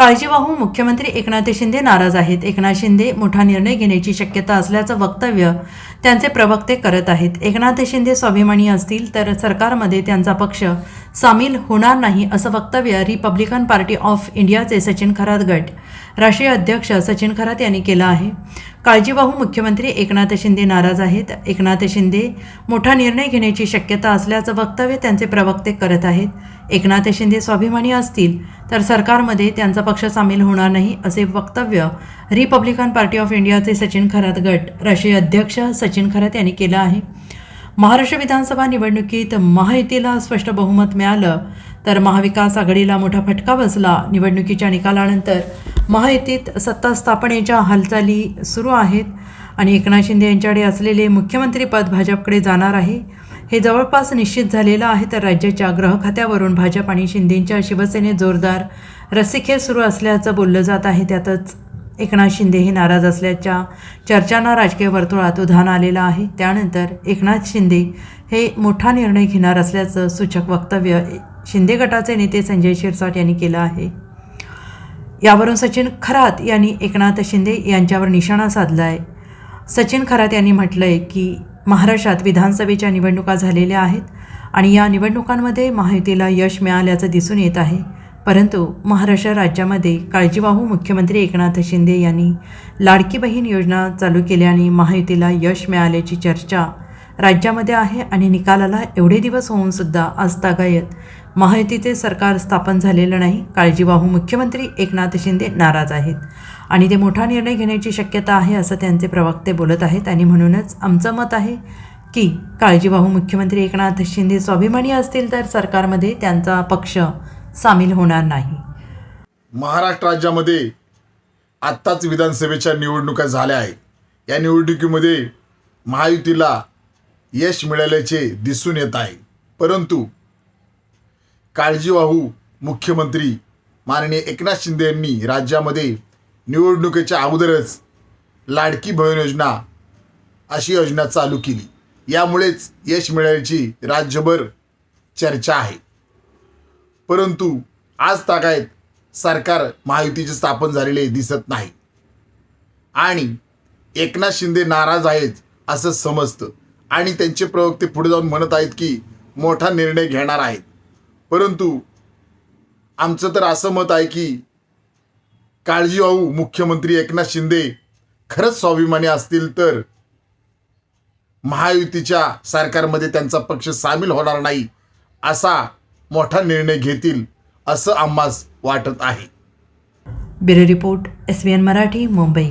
काळजीवाहू मुख्यमंत्री एकनाथ शिंदे नाराज आहेत. एकनाथ शिंदे मोठा निर्णय घेण्याची शक्यता असल्याचं वक्तव्य त्यांचे प्रवक्ते करत आहेत. एकनाथ शिंदे स्वाभिमानी असतील तर सरकारमध्ये त्यांचा पक्ष सामील होणार नाही असं वक्तव्य रिपब्लिकन पार्टी ऑफ इंडियाचे सचिन खरात गट राष्ट्रीय अध्यक्ष सचिन खरात यांनी केलं आहे. काळजीवाहू मुख्यमंत्री एकनाथ शिंदे नाराज आहेत. एकनाथ शिंदे मोठा निर्णय घेण्याची शक्यता असल्याचं वक्तव्य त्यांचे प्रवक्ते करत आहेत. एकनाथ शिंदे स्वाभिमानी असतील तर सरकारमध्ये त्यांचा पक्ष सामील होणार नाही असे वक्तव्य रिपब्लिकन पार्टी ऑफ इंडियाचे सचिन खरात गट राष्ट्रीय अध्यक्ष सचिन खरात यांनी केलं आहे. महाराष्ट्र विधानसभा निवडणुकीत महायुतीला स्पष्ट बहुमत मिळालं तर महाविकास आघाडीला मोठा फटका बसला. निवडणुकीच्या निकालानंतर महायुतीत सत्ता स्थापनेच्या हालचाली सुरू आहेत आणि एकनाथ शिंदे यांच्याकडे असलेले मुख्यमंत्रीपद भाजपकडे जाणार आहे. हे जवळपास निश्चित झालेलं आहे तर राज्याच्या ग्रह खात्यावरून भाजप आणि शिंदेंच्या शिवसेनेत जोरदार रस्सीखेच सुरू असल्याचं बोललं जात आहे. त्यातच एकनाथ शिंदे हे नाराज असल्याच्या चर्चांना राजकीय वर्तुळात उधाण आलेलं आहे. त्यानंतर एकनाथ शिंदे हे मोठा निर्णय घेणार असल्याचं सूचक वक्तव्य शिंदे गटाचे नेते संजय शिरसाट यांनी केलं आहे. यावरून सचिन खरात यांनी एकनाथ शिंदे यांच्यावर निशाणा साधला आहे सचिन खरात यांनी म्हटलं आहे की महाराष्ट्रात विधानसभेच्या निवडणुका झालेल्या आहेत आणि या निवडणुकांमध्ये महायुतीला यश मिळाल्याचं दिसून येत आहे. परंतु महाराष्ट्र राज्यामध्ये काळजीवाहू मुख्यमंत्री एकनाथ शिंदे यांनी लाडकी बहीण योजना चालू केल्याने महायुतीला यश मिळाल्याची चर्चा राज्यामध्ये आहे आणि निकालाला एवढे दिवस होऊनसुद्धा आज तागायत महायुतीचे सरकार स्थापन झालेलं नाही काळजीवाहू मुख्यमंत्री एकनाथ शिंदे नाराज आहेत. आणि ते मोठा निर्णय घेण्याची शक्यता आहे असं त्यांचे प्रवक्ते बोलत आहेत आणि म्हणूनच आमचं मत आहे की काळजीवाहू मुख्यमंत्री एकनाथ शिंदे स्वाभिमानी असतील तर सरकारमध्ये त्यांचा पक्ष सामील होणार नाही. महाराष्ट्र राज्यामध्ये आत्ताच विधानसभेच्या निवडणुका झाल्या आहेत. या निवडणुकीमध्ये महायुतीला यश मिळाल्याचे दिसून येत आहे. परंतु काळजीवाहू मुख्यमंत्री माननीय एकनाथ शिंदे यांनी राज्यामध्ये निवडणुकीच्या अगोदरच लाडकी बहीण योजना अशी योजना चालू केली. यामुळेच यश मिळाल्याची राज्यभर चर्चा आहे. परंतु आज तागायत सरकार महायुतीचे स्थापन झालेले दिसत नाही. आणि एकनाथ शिंदे नाराज आहेत असं समजतं. आणि त्यांचे प्रवक्ते पुढे जाऊन म्हणत आहेत की मोठा निर्णय घेणार आहेत. परंतु आमचं तर असं मत आहे की काळजी भाऊ मुख्यमंत्री एकनाथ शिंदे खरंच स्वाभिमानी असतील तर महायुतीच्या सरकारमध्ये त्यांचा पक्ष सामील होणार नाही असा मोठा निर्णय घेतील असं आम्हास वाटत आहे. Bureau report S N Marathi Mumbai.